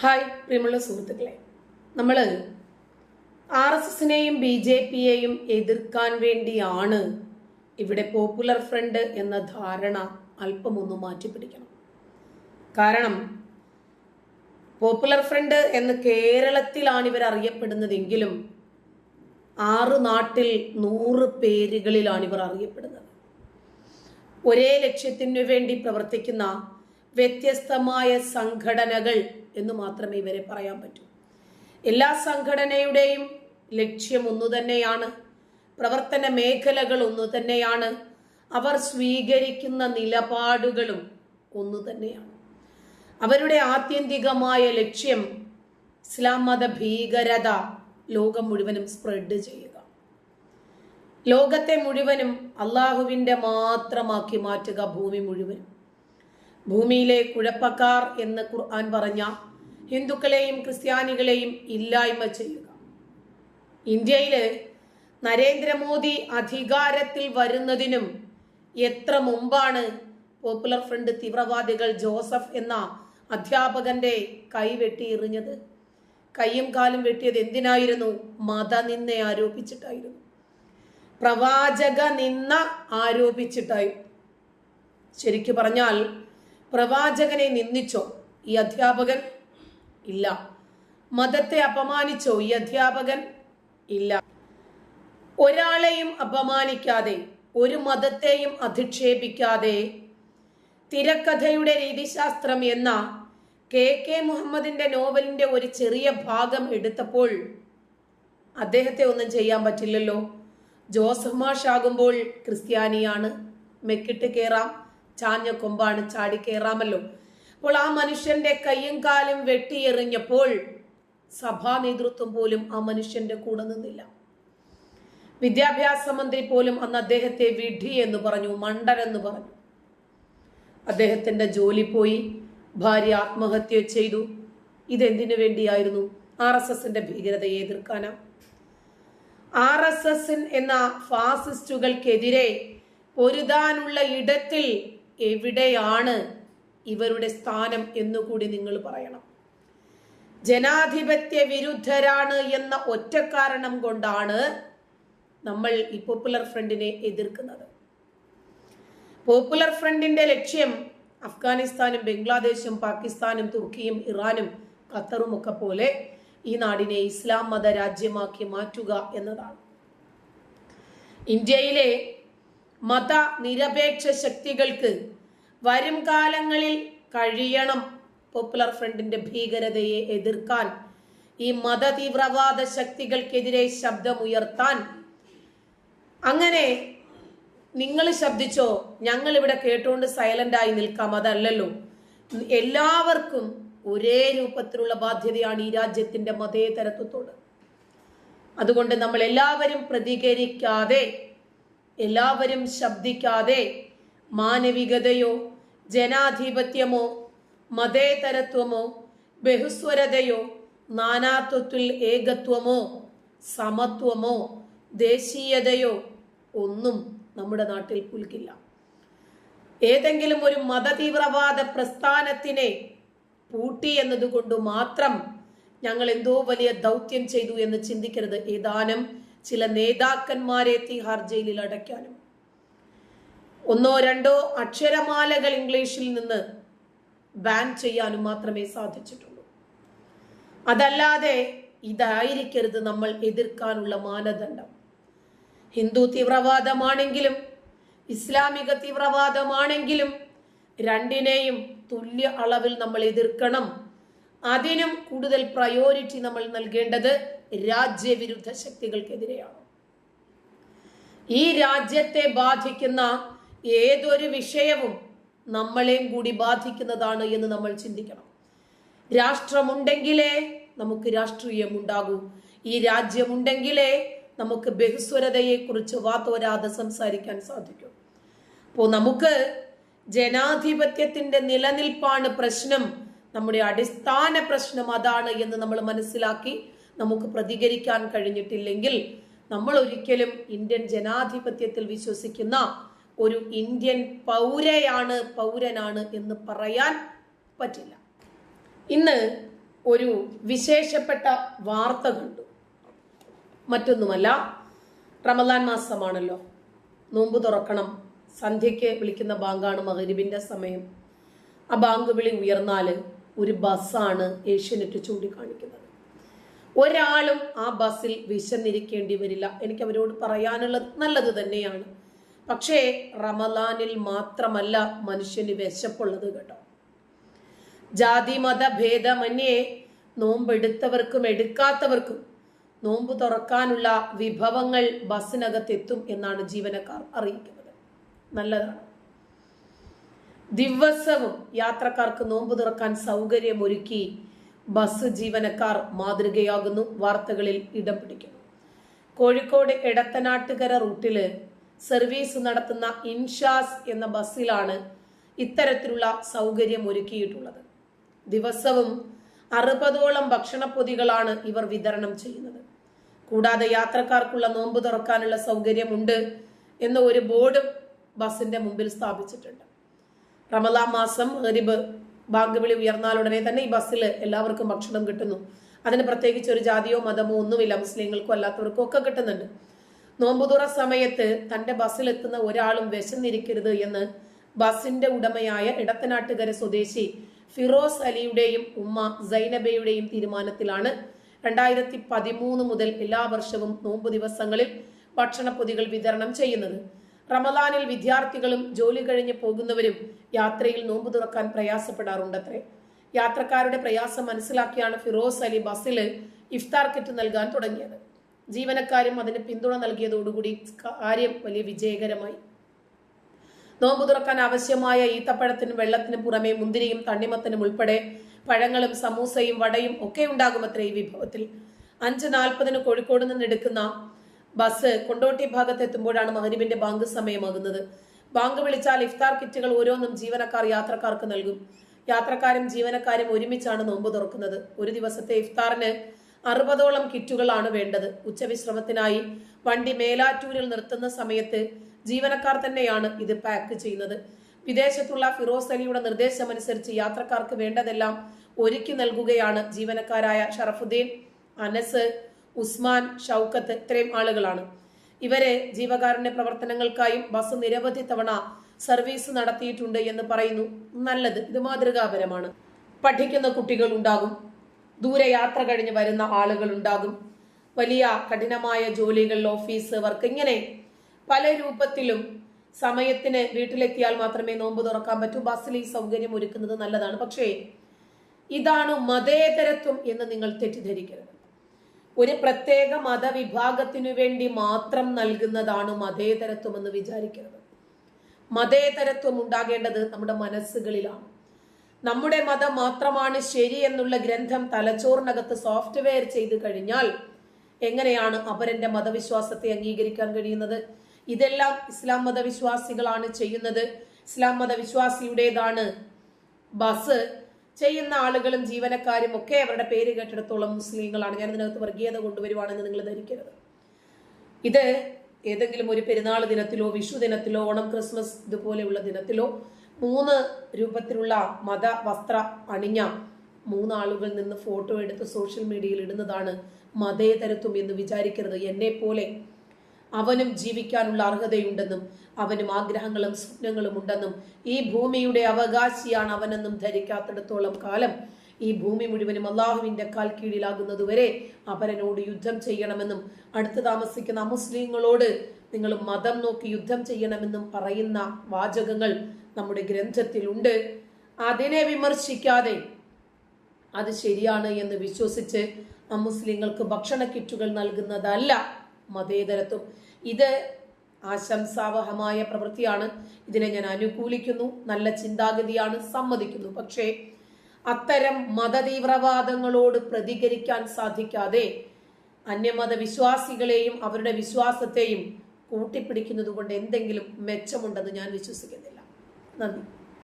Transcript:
Hi പ്രിയമുള്ള സുഹൃത്തുക്കളെ. നമ്മൾ ആർ എസ് എസിനെയും ബി ജെ പിയെയും എതിർക്കാൻ വേണ്ടിയാണ് ഇവിടെ പോപ്പുലർ ഫ്രണ്ട് എന്ന ധാരണ അല്പമൊന്ന് മാറ്റിപ്പിടിക്കണം. കാരണം പോപ്പുലർ ഫ്രണ്ട് എന്ന് കേരളത്തിലാണ് ഇവർ അറിയപ്പെടുന്നതെങ്കിലും ആറ് നാട്ടിൽ നൂറ് പേരുകളിലാണ് ഇവർ അറിയപ്പെടുന്നത്. ഒരേ ലക്ഷ്യത്തിനു വേണ്ടി പ്രവർത്തിക്കുന്ന വ്യത്യസ്തമായ സംഘടനകൾ എന്ന് മാത്രമേ ഇവരെ പറയാൻ പറ്റൂ. എല്ലാ സംഘടനയുടെയും ലക്ഷ്യം ഒന്നു തന്നെയാണ്. പ്രവർത്തന മേഖലകൾ ഒന്നു തന്നെയാണ്. അവർ സ്വീകരിക്കുന്ന നിലപാടുകളും ഒന്നു തന്നെയാണ്. അവരുടെ ആത്യന്തികമായ ലക്ഷ്യം ഇസ്ലാം മത ഭീകരത ലോകം മുഴുവനും സ്പ്രെഡ് ചെയ്യുക. ലോകത്തെ മുഴുവനും അള്ളാഹുവിന്റെ മാത്രമാക്കി മാറ്റുക ഭൂമി മുഴുവനും. ഭൂമിയിലെ കുഴപ്പക്കാർ എന്ന് ഖുർആൻ പറഞ്ഞ ഹിന്ദുക്കളെയും ക്രിസ്ത്യാനികളെയും ഇല്ലായ്മ ചെയ്യുക. ഇന്ത്യയിലെ നരേന്ദ്രമോദി അധികാരത്തിൽ വരുന്നതിനും എത്ര മുമ്പാണ് പോപ്പുലർ ഫ്രണ്ട് തീവ്രവാദികൾ ജോസഫ് എന്ന അധ്യാപകന്റെ കൈ വെട്ടി എറിഞ്ഞത്? കൈയും കാലും വെട്ടിയത് എന്തിനായിരുന്നു? മതനിന്ദ ആരോപിച്ചിട്ടായിരുന്നു. പ്രവാചക നിന്ന ആരോപിച്ചിട്ടായി. ശരിക്കു പറഞ്ഞാൽ പ്രവാചകനെ നിന്ദിച്ചോ? ഈ അധ്യാപകൻ ഇല്ല. മതത്തെ അപമാനിച്ചോ? ഈ അധ്യാപകൻ ഇല്ല. ഒരാളെയും അപമാനിക്കാതെ ഒരു മതത്തെയും അധിക്ഷേപിക്കാതെ തിരക്കഥയുടെ രീതിശാസ്ത്രം എന്ന കെ കെ മുഹമ്മദിന്റെ നോവലിന്റെ ഒരു ചെറിയ ഭാഗം എടുത്തപ്പോൾ അദ്ദേഹത്തെ ഒന്നും ചെയ്യാൻ പറ്റില്ലല്ലോ. ജോസഫ് മാഷാകുമ്പോൾ ക്രിസ്ത്യാനിയാണ്. മെക്കിട്ട് കയറാം ചാഞ്ഞ കൊമ്പാണ് ചാടി കയറാമല്ലോ അപ്പോൾ ആ മനുഷ്യന്റെ കയ്യും കാലും വെട്ടിയെറിഞ്ഞപ്പോൾ സഭാ നേതൃത്വം പോലും ആ മനുഷ്യന്റെ കൂടെ നിന്നില്ല. വിദ്യാഭ്യാസ മന്ത്രി പോലും അന്ന് അദ്ദേഹത്തെ വിഡി എന്ന് പറഞ്ഞു മണ്ടൻ എന്ന് പറഞ്ഞു. അദ്ദേഹത്തിന്റെ ജോലി പോയി ഭാര്യ ആത്മഹത്യ ചെയ്തു. ഇതെന്തിനു വേണ്ടിയായിരുന്നു? ആർ എസ് എസിന്റെ ഭീകരതയെ എതിർക്കാനാ? ആർ എസ് എസ് എന്ന ഫാസിസ്റ്റുകൾക്കെതിരെ പൊരുതാനുള്ള ഇടത്തിൽ എവിടെയാണ് ഇവരുടെ സ്ഥാനം എന്നുകൂടി നിങ്ങൾ പറയണം. ജനാധിപത്യ വിരുദ്ധരാണ് എന്ന ഒറ്റ കാരണം കൊണ്ടാണ് നമ്മൾ ഈ പോപ്പുലർ ഫ്രണ്ടിനെ എതിർക്കുന്നത്. പോപ്പുലർ ഫ്രണ്ടിന്റെ ലക്ഷ്യം അഫ്ഗാനിസ്ഥാനും ബംഗ്ലാദേശും പാകിസ്ഥാനും തുർക്കിയും ഇറാനും ഖത്തറും ഒക്കെ പോലെ ഈ നാടിനെ ഇസ്ലാം മത രാജ്യമാക്കി മാറ്റുക എന്നതാണ്. ഇന്ത്യയിലെ മത നിരപേക്ഷ ശക്തികൾക്ക് വരും കാലങ്ങളിൽ കഴിയണം പോപ്പുലർ ഫ്രണ്ടിന്റെ ഭീകരതയെ എതിർക്കാൻ. ഈ മത തീവ്രവാദ ശക്തികൾക്കെതിരെ ശബ്ദമുയർത്താൻ. അങ്ങനെ നിങ്ങൾ ശബ്ദിച്ചോ? ഞങ്ങൾ ഇവിടെ കേട്ടുകൊണ്ട് സൈലന്റ് ആയി നിൽക്കാം അതല്ലല്ലോ. എല്ലാവർക്കും ഒരേ രൂപത്തിലുള്ള ബാധ്യതയാണ് ഈ രാജ്യത്തിന്റെ മതേതരത്വത്തോട്. അതുകൊണ്ട് നമ്മൾ എല്ലാവരും പ്രതികരിക്കാതെ എല്ലാവരും ശബ്ദിക്കാതെ മാനവികതയോ ജനാധിപത്യമോ മതേതരത്വമോ ബഹുസ്വരതയോ നാനാത്വത്തിൽ ഏകത്വമോ സമത്വമോ ദേശീയതയോ ഒന്നും നമ്മുടെ നാട്ടിൽ പുൽക്കില്ല. ഏതെങ്കിലും ഒരു മതതീവ്രവാദ പ്രസ്ഥാനത്തിനെ പൂട്ടി എന്നതുകൊണ്ട് മാത്രം ഞങ്ങൾ എന്തോ വലിയ ദൗത്യം ചെയ്തു എന്ന് ചിന്തിക്കരുത്. ഏതാനും ചില നേതാക്കന്മാരെ തിഹാർ ജയിലിൽ അടയ്ക്കാനും. ഒന്നോ രണ്ടോ അക്ഷരമാലകൾ ഇംഗ്ലീഷിൽ നിന്ന് ബാൻ ചെയ്യാനും മാത്രമേ സാധിച്ചിട്ടുള്ളൂ. അതല്ലാതെ ഇതായിരിക്കരുത് നമ്മൾ എതിർക്കാനുള്ള മാനദണ്ഡം. ഹിന്ദു തീവ്രവാദമാണെങ്കിലും ഇസ്ലാമിക തീവ്രവാദമാണെങ്കിലും രണ്ടിനെയും തുല്യ അളവിൽ നമ്മൾ എതിർക്കണം. അതിനും കൂടുതൽ പ്രയോറിറ്റി നമ്മൾ നൽകേണ്ടത് രാജ്യവിരുദ്ധ ശക്തികൾക്കെതിരെയാണ്. ഈ രാജ്യത്തെ ബാധിക്കുന്ന ഏതൊരു വിഷയവും നമ്മളെയും കൂടി ബാധിക്കുന്നതാണ് എന്ന് നമ്മൾ ചിന്തിക്കണം. രാഷ്ട്രമുണ്ടെങ്കിലേ നമുക്ക് രാഷ്ട്രീയം ഉണ്ടാകൂ ഈ രാജ്യമുണ്ടെങ്കിലേ നമുക്ക് ബഹുസ്വരതയെക്കുറിച്ച് വാത്തോരാതെ സംസാരിക്കാൻ സാധിക്കും. അപ്പോൾ നമുക്ക് ജനാധിപത്യത്തിന്റെ നിലനിൽപ്പാണ് പ്രശ്നം. നമ്മുടെ അടിസ്ഥാന പ്രശ്നം അതാണ് എന്ന് നമ്മൾ മനസ്സിലാക്കി നമുക്ക് പ്രതികരിക്കാൻ കഴിഞ്ഞിട്ടില്ലെങ്കിൽ നമ്മൾ ഒരിക്കലും ഇന്ത്യൻ ജനാധിപത്യത്തിൽ വിശ്വസിക്കുന്ന ഒരു ഇന്ത്യൻ പൗരയാണ് പൗരനാണ് എന്ന് പറയാൻ പറ്റില്ല. ഇന്ന് ഒരു വിശേഷപ്പെട്ട വാർത്ത കണ്ടു. മറ്റൊന്നുമല്ല റമദാൻ മാസമാണല്ലോ. നോമ്പ് തുറക്കണം. സന്ധ്യയ്ക്ക് വിളിക്കുന്ന ബാങ്കാണ് മഹരിബിന്റെ സമയം. ആ ബാങ്ക് വിളി ഉയർന്നാൽ ഒരു ബസ്സാണ് ഏഷ്യനെറ്റ് ചൂണ്ടിക്കാണിക്കുന്നത്. ഒരാളും ആ ബസ്സിൽ വിശന്നിരിക്കേണ്ടി വരില്ല. എനിക്ക് അവരോട് പറയാനുള്ളത് നല്ലത് തന്നെയാണ്. പക്ഷേ റമലാനിൽ മാത്രമല്ല മനുഷ്യന് വിശപ്പുള്ളത് കേട്ടോ. ജാതി മത ഭേദമന്യേ നോമ്പെടുത്തവർക്കും എടുക്കാത്തവർക്കും നോമ്പ് തുറക്കാനുള്ള വിഭവങ്ങൾ ബസ്സിനകത്തെത്തും എന്നാണ് ജീവനക്കാർ അറിയിക്കുന്നത്. നല്ലതാണ്. ദിവസവും യാത്രക്കാർക്ക് നോമ്പ് തുറക്കാൻ സൗകര്യമൊരുക്കി ബസ് ജീവനക്കാർ മാതൃകയാകുന്നു. വാർത്തകളിൽ ഇടം പിടിക്കുന്നു കോഴിക്കോട് എടത്തനാട്ടുകര റൂട്ടിൽ സർവീസ് നടത്തുന്ന ഇൻഷാസ് എന്ന ബസ്സിലാണ് ഇത്തരത്തിലുള്ള സൗകര്യം ഒരുക്കിയിട്ടുള്ളത്. ദിവസവും അറുപതോളം ഭക്ഷണപ്പൊതികളാണ് ഇവർ വിതരണം ചെയ്യുന്നത്. കൂടാതെ യാത്രക്കാർക്കുള്ള നോമ്പ് തുറക്കാനുള്ള സൗകര്യമുണ്ട് എന്ന ഒരു ബോർഡ് ബസിന്റെ മുമ്പിൽ സ്ഥാപിച്ചിട്ടുണ്ട്. റമലാ മാസം ഗരിബ് ബാങ്ക് വിളി ഉയർന്നാൽ ഉടനെ തന്നെ ഈ ബസ്സിൽ എല്ലാവർക്കും ഭക്ഷണം കിട്ടുന്നു. അതിന് പ്രത്യേകിച്ച് ഒരു ജാതിയോ മതമോ ഒന്നുമില്ല. മുസ്ലിങ്ങൾക്കോ അല്ലാത്തവർക്കോ ഒക്കെ കിട്ടുന്നുണ്ട്. നോമ്പുതുറ സമയത്ത് തന്റെ ബസ്സിൽ എത്തുന്ന ഒരാളും വിശന്നിരിക്കരുത് എന്ന് ബസിന്റെ ഉടമയായ ഇടത്തനാട്ടുകര സ്വദേശി ഫിറോസ് അലിയുടെയും ഉമ്മ സൈനബയുടെയും തീരുമാനത്തിലാണ് രണ്ടായിരത്തി പതിമൂന്ന് മുതൽ എല്ലാ വർഷവും നോമ്പ് ദിവസങ്ങളിൽ ഭക്ഷണപ്പൊതികൾ വിതരണം ചെയ്യുന്നത്. റമദാനിൽ വിദ്യാർത്ഥികളും ജോലി കഴിഞ്ഞ് പോകുന്നവരും യാത്രയിൽ നോമ്പ് തുറക്കാൻ പ്രയാസപ്പെടാറുണ്ടത്രേ. യാത്രക്കാരുടെ പ്രയാസം മനസ്സിലാക്കിയാണ് ഫിറോസ് അലി ബസ്സിൽ ഇഫ്താർ കിറ്റ് നൽകാൻ തുടങ്ങിയത്. ജീവനക്കാരും അതിന് പിന്തുണ നൽകിയതോടുകൂടി കാര്യം വലിയ വിജയകരമായി. നോമ്പ് തുറക്കാൻ ആവശ്യമായ ഈത്തപ്പഴത്തിനും വെള്ളത്തിനും പുറമെ മുന്തിരിയും തണ്ണിമത്തനും ഉൾപ്പെടെ പഴങ്ങളും സമൂസയും വടയും ഒക്കെ ഉണ്ടാകുമത്രേ ഈ വിഭവത്തിൽ. അഞ്ച് നാൽപ്പതിന് കോഴിക്കോട് നിന്ന് എടുക്കുന്ന ബസ് കൊണ്ടോട്ടി ഭാഗത്ത് എത്തുമ്പോഴാണ് മഹരിബിന്റെ ബാങ്ക് സമയമാകുന്നത്. ബാങ്ക് വിളിച്ചാൽ ഇഫ്താർ കിറ്റുകൾ ഓരോന്നും ജീവനക്കാർ യാത്രക്കാർക്ക് നൽകും. യാത്രക്കാരും ജീവനക്കാരും ഒരുമിച്ചാണ് നോമ്പ് തുറക്കുന്നത്. ഒരു ദിവസത്തെ ഇഫ്താറിന് അറുപതോളം കിറ്റുകളാണ് വേണ്ടത്. ഉച്ചവിശ്രമത്തിനായി വണ്ടി മേലാറ്റൂരിൽ നിർത്തുന്ന സമയത്ത് ജീവനക്കാർ തന്നെയാണ് ഇത് പാക്ക് ചെയ്യുന്നത്. വിദേശത്തുള്ള ഫിറോസ് അലിയുടെ നിർദ്ദേശമനുസരിച്ച് യാത്രക്കാർക്ക് വേണ്ടതെല്ലാം ഒരുക്കി നൽകുകയാണ് ജീവനക്കാരായ ഷറഫുദ്ദീൻ അനസ് ഉസ്മാൻ ഷൗക്കത്ത് ഇത്രയും ആളുകളാണ്. ഇവരെ ജീവകാരുണ്യ പ്രവർത്തനങ്ങൾക്കായും ബസ് നിരവധി തവണ സർവീസ് നടത്തിയിട്ടുണ്ട് എന്ന് പറയുന്നു. നല്ലത് ഇത് മാതൃകാപരമാണ്. പഠിക്കുന്ന കുട്ടികൾ ഉണ്ടാകും. ദൂരയാത്ര കഴിഞ്ഞ് വരുന്ന ആളുകൾ ഉണ്ടാകും. വലിയ കഠിനമായ ജോലികൾ ഓഫീസ് വർക്ക് ഇങ്ങനെ പല രൂപത്തിലും സമയത്തിന് വീട്ടിലെത്തിയാൽ മാത്രമേ നോമ്പ് തുറക്കാൻ പറ്റൂ. ബസ്സിൽ ഈ സൗകര്യം ഒരുക്കുന്നത് നല്ലതാണ്. പക്ഷേ ഇതാണ് മതേതരത്വം എന്ന് നിങ്ങൾ തെറ്റിദ്ധരിക്കരുത്. ഒരു പ്രത്യേക മതവിഭാഗത്തിനു വേണ്ടി മാത്രം നൽകുന്നതാണ് മതേതരത്വം എന്ന് വിചാരിക്കരുത്. മതേതരത്വം ഉണ്ടാകേണ്ടത് നമ്മുടെ മനസ്സുകളിലാണ്. നമ്മുടെ മതം മാത്രമാണ് ശരി എന്നുള്ള ഗ്രന്ഥം തലച്ചോറിനകത്ത് സോഫ്റ്റ്വെയർ ചെയ്തു കഴിഞ്ഞാൽ എങ്ങനെയാണ് അപരന്റെ മതവിശ്വാസത്തെ അംഗീകരിക്കാൻ കഴിയുന്നത്? ഇതെല്ലാം ഇസ്ലാം മതവിശ്വാസികളാണ് ചെയ്യുന്നത്. ഇസ്ലാം മതവിശ്വാസിയുടേതാണ് ബസ് ചെയ്യുന്ന ആളുകളും ജീവനക്കാരും ഒക്കെ അവരുടെ പേര് കേട്ടിടത്തോളം മുസ്ലിങ്ങളാണ്. ഞാൻ ഇതിനകത്ത് വർഗീയത കൊണ്ടുവരുവാണെന്ന് നിങ്ങൾ ധരിക്കരുത്. ഇത് ഏതെങ്കിലും ഒരു പെരുന്നാൾ ദിനത്തിലോ വിഷു ദിനത്തിലോ ഓണം ക്രിസ്മസ് ഇതുപോലെയുള്ള ദിനത്തിലോ മൂന്ന് രൂപത്തിലുള്ള മത വസ്ത്ര അണിഞ്ഞ മൂന്നാളുകൾ നിന്ന് ഫോട്ടോ എടുത്ത് സോഷ്യൽ മീഡിയയിൽ ഇടുന്നതാണ് മതേതരത്വം എന്ന് വിചാരിക്കരുത്. എന്നെ പോലെ അവനും ജീവിക്കാനുള്ള അർഹതയുണ്ടെന്നും അവനും ആഗ്രഹങ്ങളും സ്വപ്നങ്ങളും ഉണ്ടെന്നും ഈ ഭൂമിയുടെ അവകാശിയാണ് അവനെന്നും ധരിക്കാത്തിടത്തോളം കാലം ഈ ഭൂമി മുഴുവനും അള്ളാഹുവിന്റെ കാൽ കീഴിലാകുന്നതുവരെ അപരനോട് യുദ്ധം ചെയ്യണമെന്നും അടുത്ത് താമസിക്കുന്ന മുസ്ലിങ്ങളോട് നിങ്ങൾ മതം നോക്കി യുദ്ധം ചെയ്യണമെന്നും പറയുന്ന വാചകങ്ങൾ നമ്മുടെ ഗ്രന്ഥത്തിലുണ്ട്. അതിനെ വിമർശിക്കാതെ അത് ശരിയാണ് എന്ന് വിശ്വസിച്ച് അമുസ്ലിങ്ങൾക്ക് ഭക്ഷണ കിറ്റുകൾ നൽകുന്നതല്ല മതേതരത്വം. ഇത് ആശംസാവഹമായ പ്രവൃത്തിയാണ്. ഇതിനെ ഞാൻ അനുകൂലിക്കുന്നു നല്ല ചിന്താഗതിയാണ് സമ്മതിക്കുന്നു. പക്ഷേ അത്തരം മതതീവ്രവാദങ്ങളോട് പ്രതികരിക്കാൻ സാധിക്കാതെ അന്യമത വിശ്വാസികളെയും അവരുടെ വിശ്വാസത്തെയും കൂട്ടിപ്പിടിക്കുന്നത് കൊണ്ട് എന്തെങ്കിലും മെച്ചമുണ്ടെന്ന് ഞാൻ വിശ്വസിക്കുന്നില്ല. നന്ദി.